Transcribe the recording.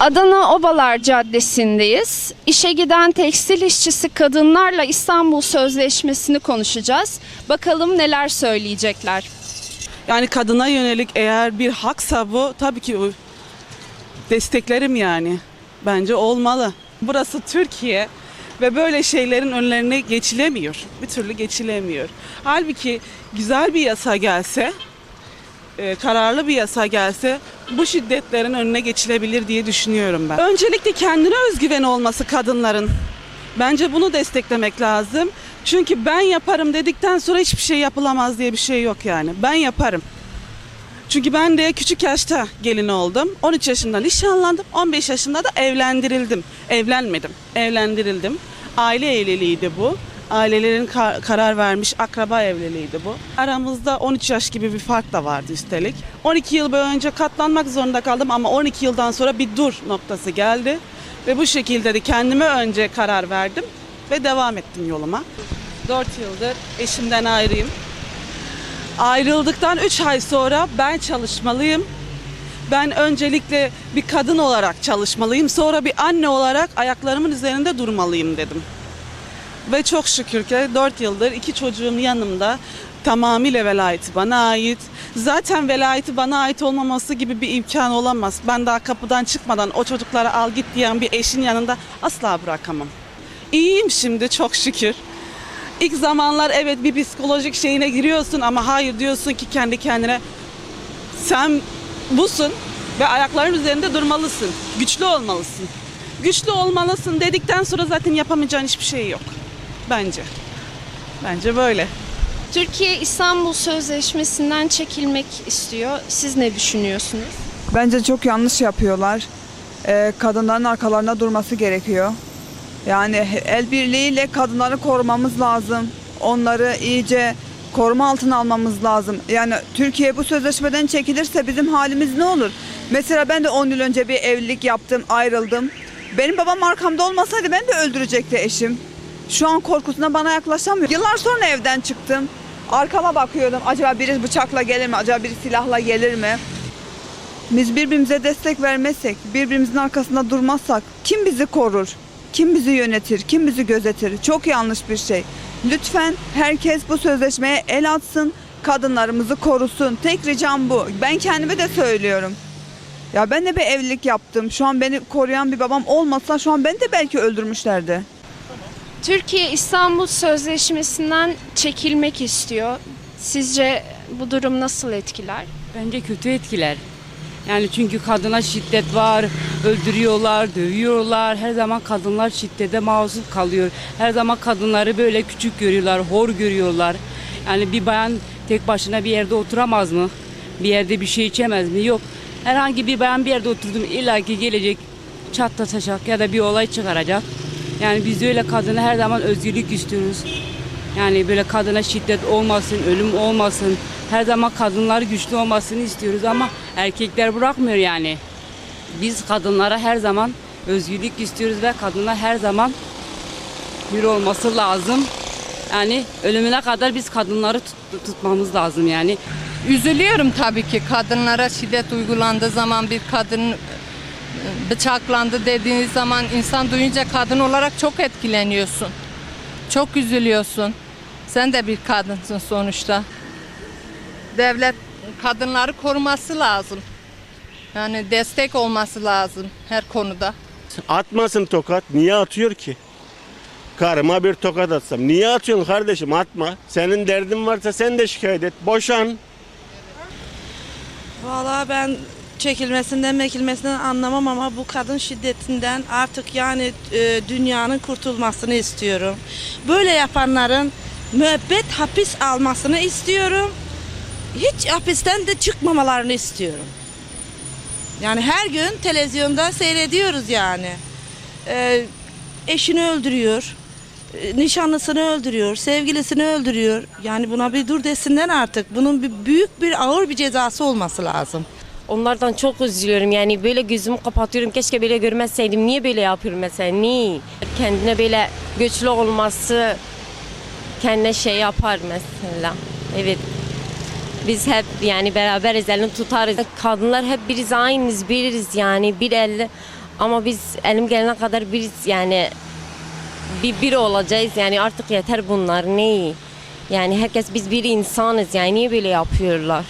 Adana Obalar Caddesi'ndeyiz. İşe giden tekstil işçisi kadınlarla İstanbul Sözleşmesi'ni konuşacağız. Bakalım neler söyleyecekler. Yani kadına yönelik eğer bir haksa bu tabii ki desteklerim yani. Bence olmalı. Burası Türkiye ve böyle şeylerin önlerine geçilemiyor. Bir türlü geçilemiyor. Halbuki güzel bir yasa gelse, e, kararlı bir yasa gelse bu şiddetlerin önüne geçilebilir diye düşünüyorum ben. Öncelikle kendine özgüven olması kadınların. Bence bunu desteklemek lazım. Çünkü ben yaparım dedikten sonra hiçbir şey yapılamaz diye bir şey yok yani. Ben yaparım. Çünkü ben de küçük yaşta gelin oldum. 13 yaşında nişanlandım. 15 yaşında da evlendirildim. Evlenmedim. Evlendirildim. Aile evliliğiydi bu. Ailelerin ka- karar vermiş akraba evliliğiydi bu. Aramızda 13 yaş gibi bir fark da vardı üstelik. 12 yıl boyunca katlanmak zorunda kaldım ama 12 yıldan sonra bir dur noktası geldi. Ve bu şekilde de kendime önce karar verdim ve devam ettim yoluma. 4 yıldır eşimden ayrıyım. Ayrıldıktan 3 ay sonra ben çalışmalıyım. Ben öncelikle bir kadın olarak çalışmalıyım. Sonra bir anne olarak ayaklarımın üzerinde durmalıyım dedim. Ve çok şükür ki 4 yıldır iki çocuğum yanımda. Tamamıyla velayeti bana ait. Zaten velayeti bana ait olmaması gibi bir imkan olamaz. Ben daha kapıdan çıkmadan o çocuklara al git diyen bir eşin yanında asla bırakamam. İyiyim şimdi çok şükür. İlk zamanlar evet bir psikolojik şeyine giriyorsun ama hayır diyorsun ki kendi kendine sen busun ve ayakların üzerinde durmalısın. Güçlü olmalısın. Güçlü olmalısın dedikten sonra zaten yapamayacağın hiçbir şey yok. Bence. Bence böyle. Türkiye İstanbul Sözleşmesi'nden çekilmek istiyor. Siz ne düşünüyorsunuz? Bence çok yanlış yapıyorlar. Ee, kadınların arkalarında durması gerekiyor. Yani el birliğiyle kadınları korumamız lazım. Onları iyice koruma altına almamız lazım. Yani Türkiye bu sözleşmeden çekilirse bizim halimiz ne olur? Mesela ben de 10 yıl önce bir evlilik yaptım, ayrıldım. Benim babam arkamda olmasaydı ben de öldürecekti eşim. Şu an korkusuna bana yaklaşamıyor. Yıllar sonra evden çıktım. Arkama bakıyordum. Acaba biri bıçakla gelir mi? Acaba biri silahla gelir mi? Biz birbirimize destek vermezsek, birbirimizin arkasında durmazsak kim bizi korur? Kim bizi yönetir? Kim bizi gözetir? Çok yanlış bir şey. Lütfen herkes bu sözleşmeye el atsın, kadınlarımızı korusun. Tek ricam bu. Ben kendime de söylüyorum. Ya ben de bir evlilik yaptım. Şu an beni koruyan bir babam olmasa şu an beni de belki öldürmüşlerdi. Türkiye İstanbul Sözleşmesi'nden çekilmek istiyor. Sizce bu durum nasıl etkiler? Bence kötü etkiler. Yani çünkü kadına şiddet var, öldürüyorlar, dövüyorlar. Her zaman kadınlar şiddete maruz kalıyor. Her zaman kadınları böyle küçük görüyorlar, hor görüyorlar. Yani bir bayan tek başına bir yerde oturamaz mı? Bir yerde bir şey içemez mi? Yok. Herhangi bir bayan bir yerde oturdum illaki gelecek çatlatacak ya da bir olay çıkaracak. Yani biz öyle kadına her zaman özgürlük istiyoruz. Yani böyle kadına şiddet olmasın, ölüm olmasın. Her zaman kadınlar güçlü olmasını istiyoruz ama erkekler bırakmıyor yani. Biz kadınlara her zaman özgürlük istiyoruz ve kadınlar her zaman hür olması lazım. Yani ölümüne kadar biz kadınları tut- tutmamız lazım yani. Üzülüyorum tabii ki kadınlara şiddet uygulandığı zaman bir kadın bıçaklandı dediğiniz zaman insan duyunca kadın olarak çok etkileniyorsun. Çok üzülüyorsun. Sen de bir kadınsın sonuçta. Devlet kadınları koruması lazım. Yani destek olması lazım her konuda. Atmasın tokat. Niye atıyor ki? Karıma bir tokat atsam. Niye atıyorsun kardeşim? Atma. Senin derdin varsa sen de şikayet et. Boşan. Valla ben çekilmesinden mekilmesinden anlamam ama bu kadın şiddetinden artık yani e, dünyanın kurtulmasını istiyorum. Böyle yapanların müebbet hapis almasını istiyorum. Hiç hapisten de çıkmamalarını istiyorum. Yani her gün televizyonda seyrediyoruz yani. E, eşini öldürüyor. e, Nişanlısını öldürüyor, sevgilisini öldürüyor. Yani buna bir dur desinler artık. Bunun bir büyük bir ağır bir cezası olması lazım. Onlardan çok üzülüyorum. Yani böyle gözümü kapatıyorum. Keşke böyle görmezseydim. Niye böyle yapıyorum mesela? Niye? Kendine böyle güçlü olması kendine şey yapar mesela. Evet. Biz hep yani beraberiz elini tutarız. Kadınlar hep biriz aynıyız biriz yani. Bir elle Ama biz elim gelene kadar biz yani. Bir bir olacağız yani. Artık yeter bunlar. Ne? Yani herkes biz bir insanız yani. Niye böyle yapıyorlar?